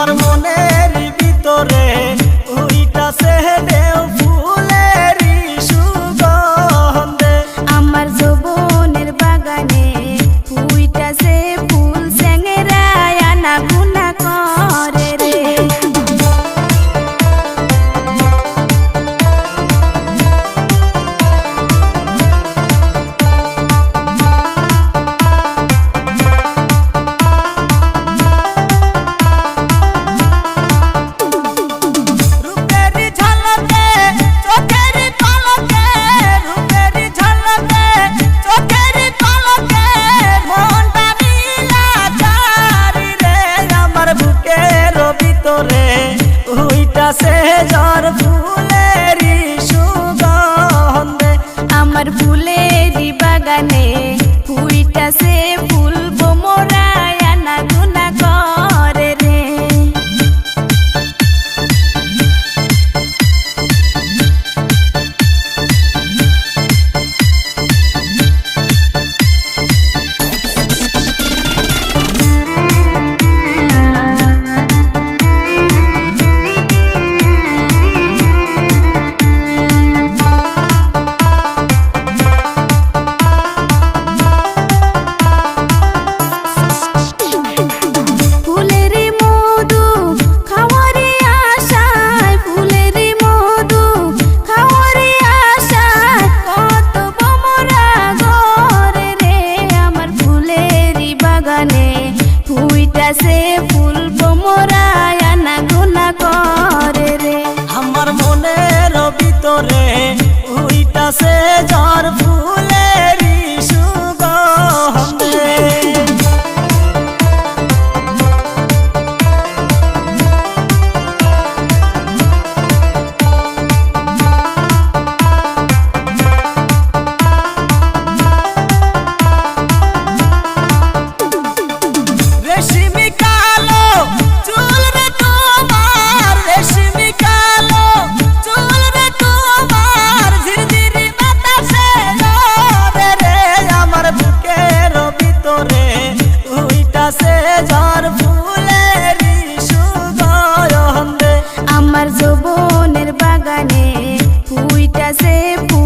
আমার মনে গাছে জ্বর ফুলেরি সুগন্ধে। আমার ফুলেরি বাগানে ফুলটা সে ফুলবো মোরা। prazer.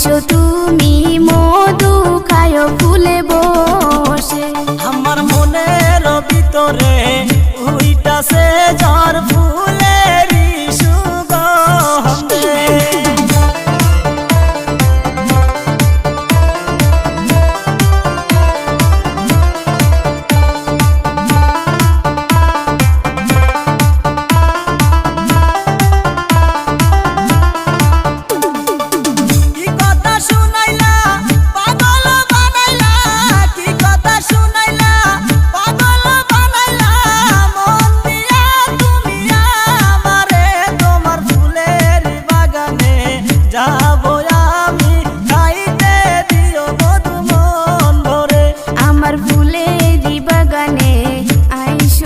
এসো তুমি মধু খায় ফুলে বসে। আমার মনের ভিতরে উইটাছে ঝড় ফুল